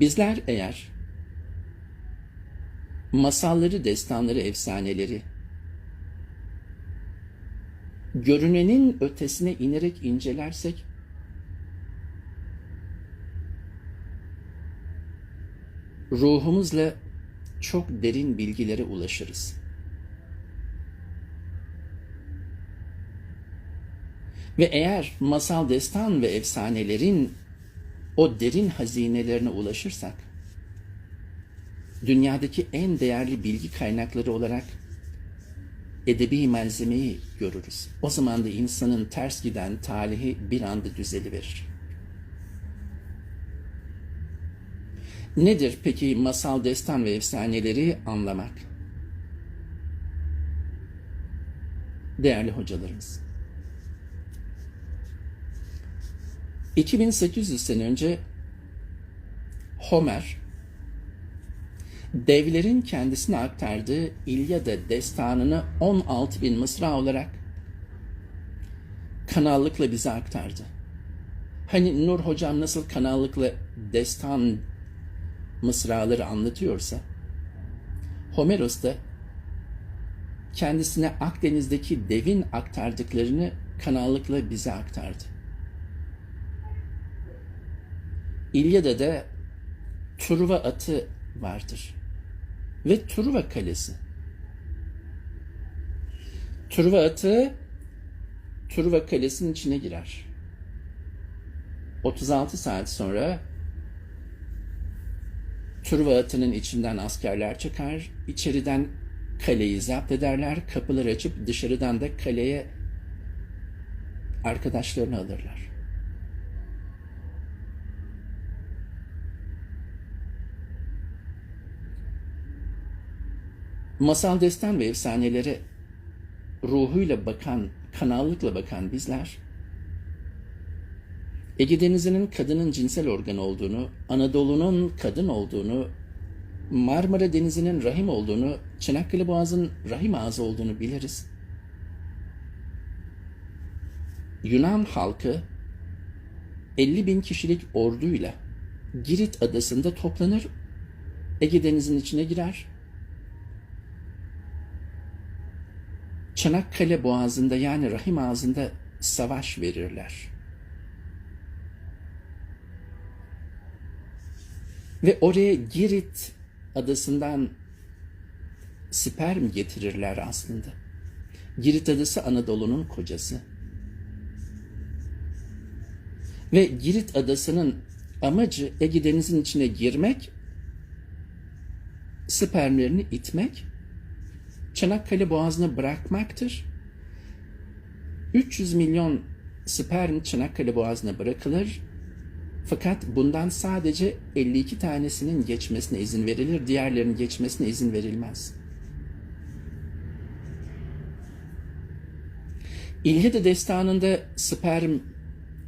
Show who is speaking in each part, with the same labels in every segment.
Speaker 1: Bizler eğer masalları, destanları, efsaneleri görünenin ötesine inerek incelersek ruhumuzla çok derin bilgilere ulaşırız. Ve eğer masal, destan ve efsanelerin o derin hazinelerine ulaşırsak, dünyadaki en değerli bilgi kaynakları olarak edebi malzemeyi görürüz. O zaman da insanın ters giden talihi bir anda düzeliverir. Nedir peki masal, destan ve efsaneleri anlamak? Değerli hocalarımız. 2800 sene önce Homer devlerin kendisine aktardığı İlyada destanını 16 bin mısra olarak kanallıkla bize aktardı. Hani Nur hocam nasıl kanallıkla destan mısraları anlatıyorsa Homeros da kendisine Akdeniz'deki devin aktardıklarını kanallıkla bize aktardı. İlyada'da Truva atı vardır ve Truva kalesi. Truva atı Truva kalesinin içine girer. 36 saat sonra Truva atının içinden askerler çıkar, içeriden kaleyi zapt ederler, kapıları açıp dışarıdan da kaleye arkadaşlarını alırlar. Masal, destan ve efsanelere ruhuyla bakan, kanallıkla bakan bizler, Ege Denizi'nin kadının cinsel organ olduğunu, Anadolu'nun kadın olduğunu, Marmara Denizi'nin rahim olduğunu, Çanakkale Boğazı'nın rahim ağzı olduğunu biliriz. Yunan halkı 50 bin kişilik orduyla Girit adasında toplanır, Ege Denizi'nin içine girer, Çanakkale Boğazı'nda yani rahim ağzında savaş verirler. Ve oraya Girit adasından sperm getirirler aslında. Girit adası Anadolu'nun kocası. Ve Girit adasının amacı Ege Denizi'nin içine girmek, spermlerini itmek, Çanakkale Boğazı'na bırakmaktır. 300 milyon sperm Çanakkale Boğazı'na bırakılır fakat bundan sadece 52 tanesinin geçmesine izin verilir, diğerlerinin geçmesine izin verilmez. İlyada destanında sperm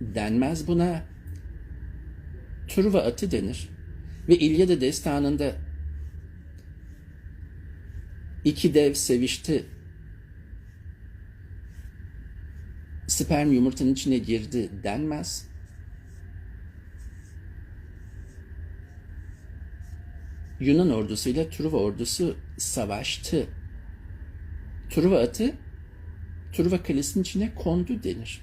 Speaker 1: denmez buna, turva atı denir. Ve İlyada destanında iki dev sevişti, sperm yumurtanın içine girdi denmez. Yunan ordusuyla Truva ordusu savaştı. Truva atı Truva kalesinin içine kondu denir.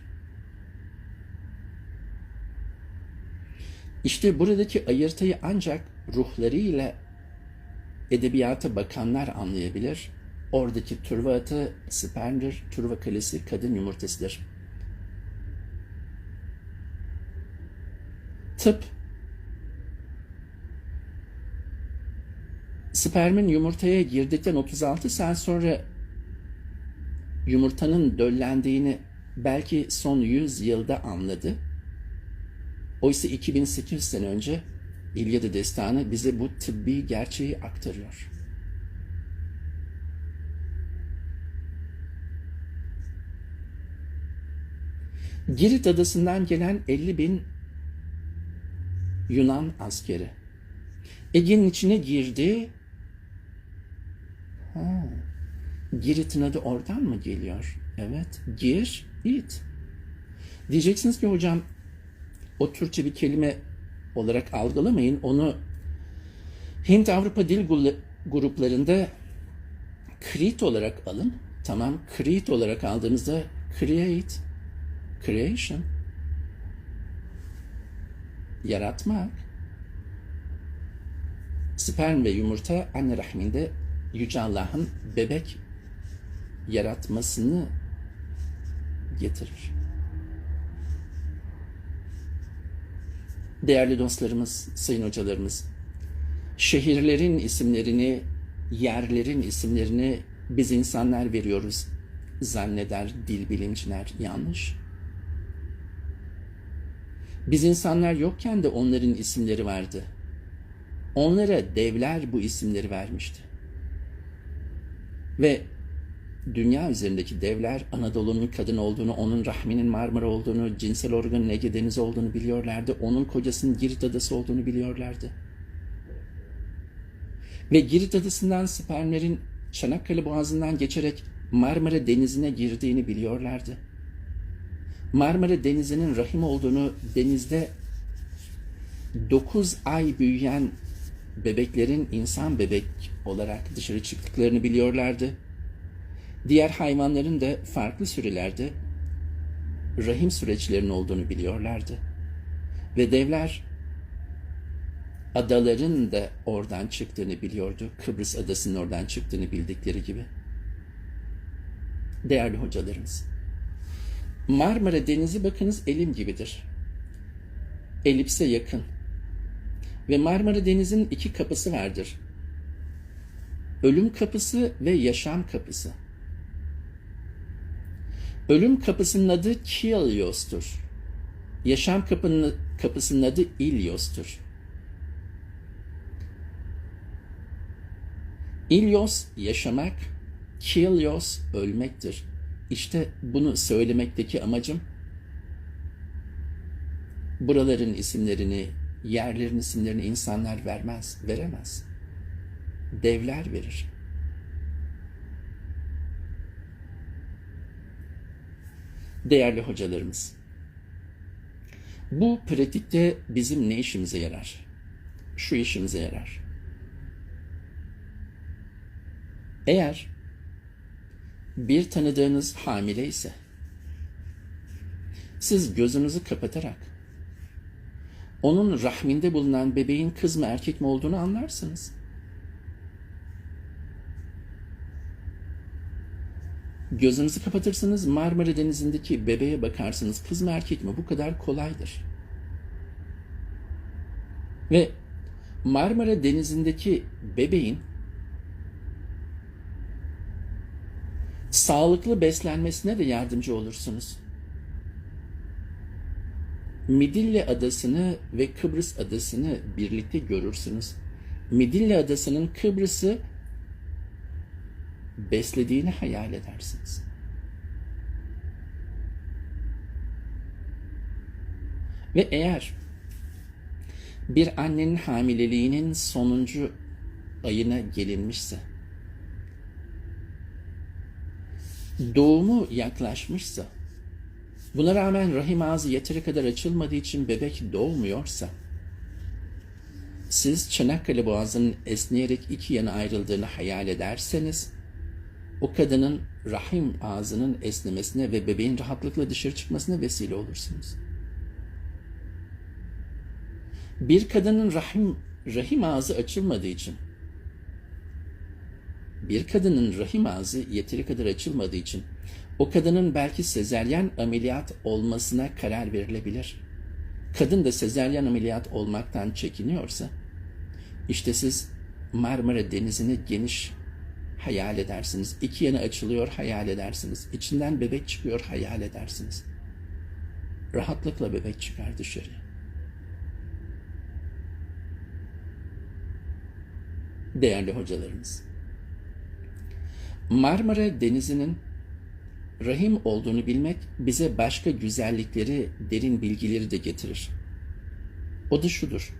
Speaker 1: İşte buradaki ayırtayı ancak ruhlarıyla edebiyata bakanlar anlayabilir. Oradaki Truva atı spermdir, Truva kalesi kadın yumurtasıdır. Tıp spermin yumurtaya girdikten 36 saat sonra yumurtanın döllendiğini belki son 100 yılda anladı. Oysa 2800 sene önce İlyada Destanı bize bu tıbbi gerçeği aktarıyor. Girit adasından gelen 50 bin Yunan askeri. Ege'nin içine girdi. Ha, Girit'in adı oradan mı geliyor? Evet. Gir, it. Diyeceksiniz ki hocam o Türkçe bir kelime olarak algılamayın. Onu Hint Avrupa dil gruplarında Crete olarak alın. Tamam, Crete olarak aldığınızda create, creation, yaratmak. Sperm ve yumurta anne rahminde Yüce Allah'ın bebek yaratmasını getirir. Değerli dostlarımız, sayın hocalarımız, şehirlerin isimlerini, yerlerin isimlerini biz insanlar veriyoruz. Zanneder dil bilimciler yanlış. Biz insanlar yokken de onların isimleri vardı. Onlara devler bu isimleri vermişti. Ve dünya üzerindeki devler Anadolu'nun kadın olduğunu, onun rahminin Marmara olduğunu, cinsel organın Ege Denizi olduğunu biliyorlardı. Onun kocasının Girit Adası olduğunu biliyorlardı. Ve Girit Adası'ndan spermlerin Çanakkale Boğazı'ndan geçerek Marmara Denizi'ne girdiğini biliyorlardı. Marmara Denizi'nin rahim olduğunu, denizde 9 ay büyüyen bebeklerin insan bebek olarak dışarı çıktıklarını biliyorlardı. Diğer hayvanların da farklı sürelerde rahim süreçlerinin olduğunu biliyorlardı. Ve devler adaların da oradan çıktığını biliyordu. Kıbrıs adasının oradan çıktığını bildikleri gibi. Değerli hocalarımız, Marmara Denizi bakınız elim gibidir. Elipse yakın. Ve Marmara Denizi'nin iki kapısı vardır. Ölüm kapısı ve yaşam kapısı. Ölüm kapısının adı Kilios'tur. Yaşam kapının, kapısının adı İlyos'tur. İlyos yaşamak, Kilios ölmektir. İşte bunu söylemekteki amacım buraların isimlerini, yerlerin isimlerini insanlar vermez, veremez. Devler verir. Değerli hocalarımız, bu pratikte bizim ne işimize yarar? Şu işimize yarar. Eğer bir tanıdığınız hamile ise siz gözünüzü kapatarak onun rahminde bulunan bebeğin kız mı erkek mi olduğunu anlarsınız. Gözünüzü kapatırsınız Marmara Denizi'ndeki bebeğe bakarsınız kız mı erkek mi bu kadar kolaydır. Ve Marmara Denizi'ndeki bebeğin sağlıklı beslenmesine de yardımcı olursunuz. Midilli Adası'nı ve Kıbrıs Adası'nı birlikte görürsünüz. Midilli Adası'nın Kıbrıs'ı beslediğini hayal edersiniz. Ve eğer bir annenin hamileliğinin sonuncu ayına gelinmişse, doğumu yaklaşmışsa, buna rağmen rahim ağzı yeteri kadar açılmadığı için bebek doğmuyorsa, siz Çanakkale Boğazı'nın esneyerek iki yana ayrıldığını hayal ederseniz, o kadının rahim ağzının esnemesine ve bebeğin rahatlıkla dışarı çıkmasına vesile olursunuz. Bir kadının rahim rahim ağzı açılmadığı için bir kadının rahim ağzı yeteri kadar açılmadığı için o kadının belki sezeryen ameliyat olmasına karar verilebilir. Kadın da sezeryen ameliyat olmaktan çekiniyorsa işte siz Marmara Denizi'ni geniş hayal edersiniz. İki yana açılıyor hayal edersiniz. İçinden bebek çıkıyor hayal edersiniz. Rahatlıkla bebek çıkar dışarı. Değerli hocalarımız, Marmara Denizi'nin rahim olduğunu bilmek bize başka güzellikleri, derin bilgileri de getirir. O da şudur.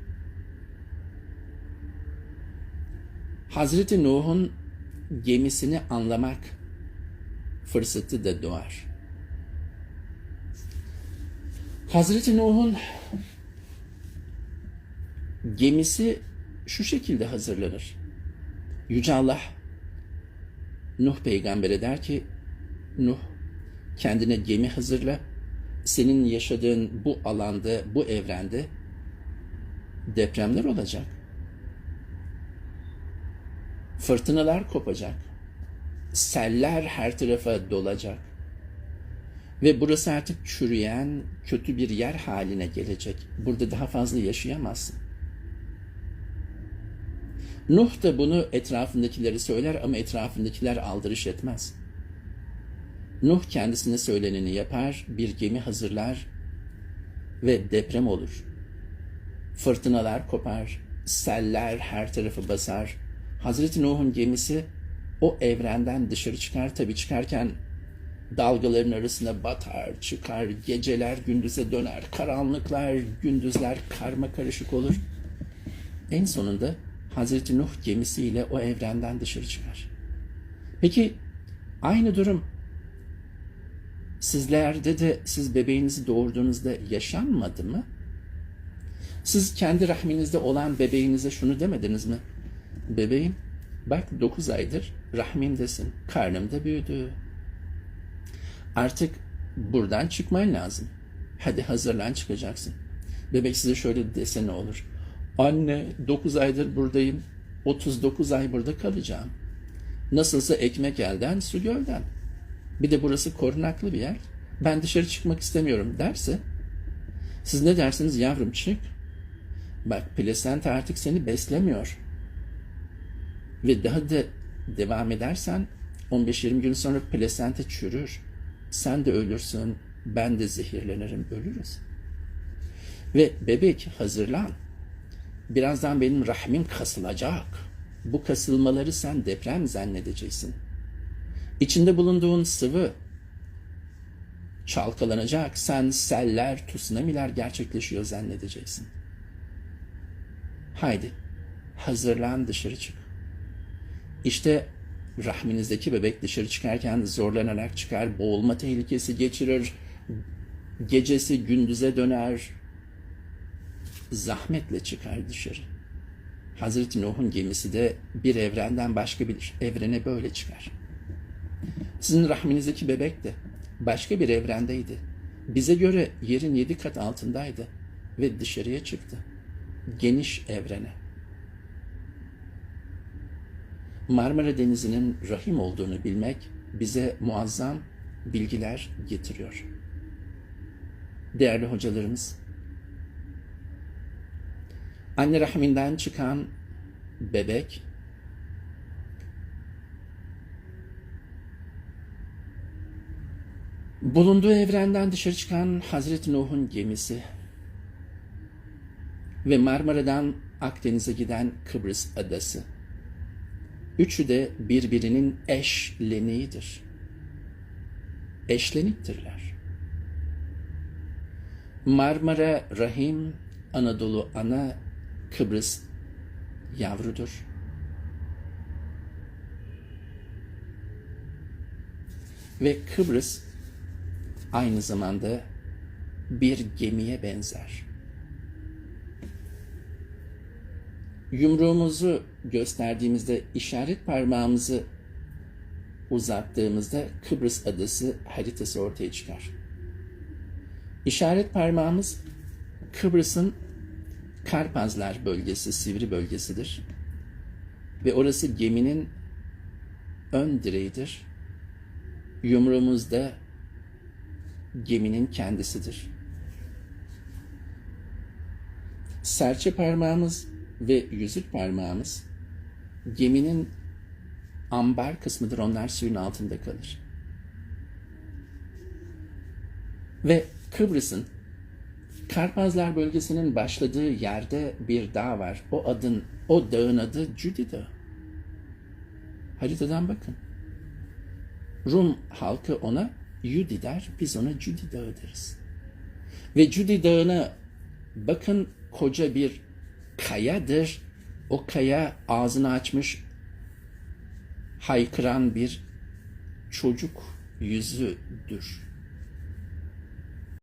Speaker 1: Hazreti Nuh'un gemisini anlamak fırsatı da doğar. Hazreti Nuh'un gemisi şu şekilde hazırlanır. Yüce Allah Nuh peygambere der ki Nuh kendine gemi hazırla. Senin yaşadığın bu alanda, bu evrende depremler olacak. Fırtınalar kopacak. Seller her tarafa dolacak. Ve burası artık çürüyen, kötü bir yer haline gelecek. Burada daha fazla yaşayamazsın. Nuh da bunu etrafındakileri söyler ama etrafındakiler aldırış etmez. Nuh kendisine söyleneni yapar, bir gemi hazırlar ve deprem olur. Fırtınalar kopar, seller her tarafı basar. Hazreti Nuh'un gemisi o evrenden dışarı çıkar. Tabii çıkarken dalgaların arasına batar, çıkar, geceler gündüze döner, karanlıklar, gündüzler karma karışık olur. En sonunda Hazreti Nuh gemisiyle o evrenden dışarı çıkar. Peki aynı durum sizlerde de siz bebeğinizi doğurduğunuzda yaşanmadı mı? Siz kendi rahminizde olan bebeğinize şunu demediniz mi? Bebeğim bak 9 aydır rahmimdesin, karnımda büyüdü. Artık buradan çıkman lazım. Hadi hazırlan çıkacaksın. Bebek size şöyle dese ne olur? Anne 9 aydır buradayım. 39 ay burada kalacağım. Nasılsa ekmek elden, su gölden. Bir de burası korunaklı bir yer. Ben dışarı çıkmak istemiyorum derse siz ne dersiniz yavrum çık. Bak plasenta artık seni beslemiyor. Ve daha da devam edersen 15-20 gün sonra plasenta çürür. Sen de ölürsün, ben de zehirlenirim, ölürüz. Ve bebek hazırlan. Birazdan benim rahmim kasılacak. Bu kasılmaları sen deprem zannedeceksin. İçinde bulunduğun sıvı çalkalanacak. Sen seller, tsunamiler gerçekleşiyor zannedeceksin. Haydi hazırlan dışarı çık. İşte rahminizdeki bebek dışarı çıkarken zorlanarak çıkar, boğulma tehlikesi geçirir, gecesi gündüze döner, zahmetle çıkar dışarı. Hazreti Nuh'un gemisi de bir evrenden başka bir evrene böyle çıkar. Sizin rahminizdeki bebek de başka bir evrendeydi. Bize göre yerin yedi kat altındaydı ve dışarıya çıktı. Geniş evrene. Marmara Denizi'nin rahim olduğunu bilmek bize muazzam bilgiler getiriyor. Değerli hocalarımız, anne rahminden çıkan bebek bulunduğu evrenden dışarı çıkan Hazreti Nuh'un gemisi ve Marmara'dan Akdeniz'e giden Kıbrıs adası. Üçü de birbirinin eşleniğidir. Eşleniktirler. Marmara rahim, Anadolu ana, Kıbrıs yavrudur. Ve Kıbrıs aynı zamanda bir gemiye benzer. Yumruğumuzu gösterdiğimizde, işaret parmağımızı uzattığımızda Kıbrıs adası haritası ortaya çıkar. İşaret parmağımız Kıbrıs'ın Karpazlar bölgesi, Sivri bölgesidir. Ve orası geminin ön direğidir. Yumruğumuz da geminin kendisidir. Serçe parmağımız ve yüzük parmağımız geminin ambar kısmıdır. Onlar suyun altında kalır. Ve Kıbrıs'ın Karpazlar bölgesinin başladığı yerde bir dağ var. O adın, o dağın adı Cudi Dağı. Haritadan bakın. Rum halkı ona Yudi der, biz ona Cudi Dağı deriz. Ve Cudi Dağı'na bakın koca bir kayadır. O kaya ağzını açmış haykıran bir çocuk yüzüdür.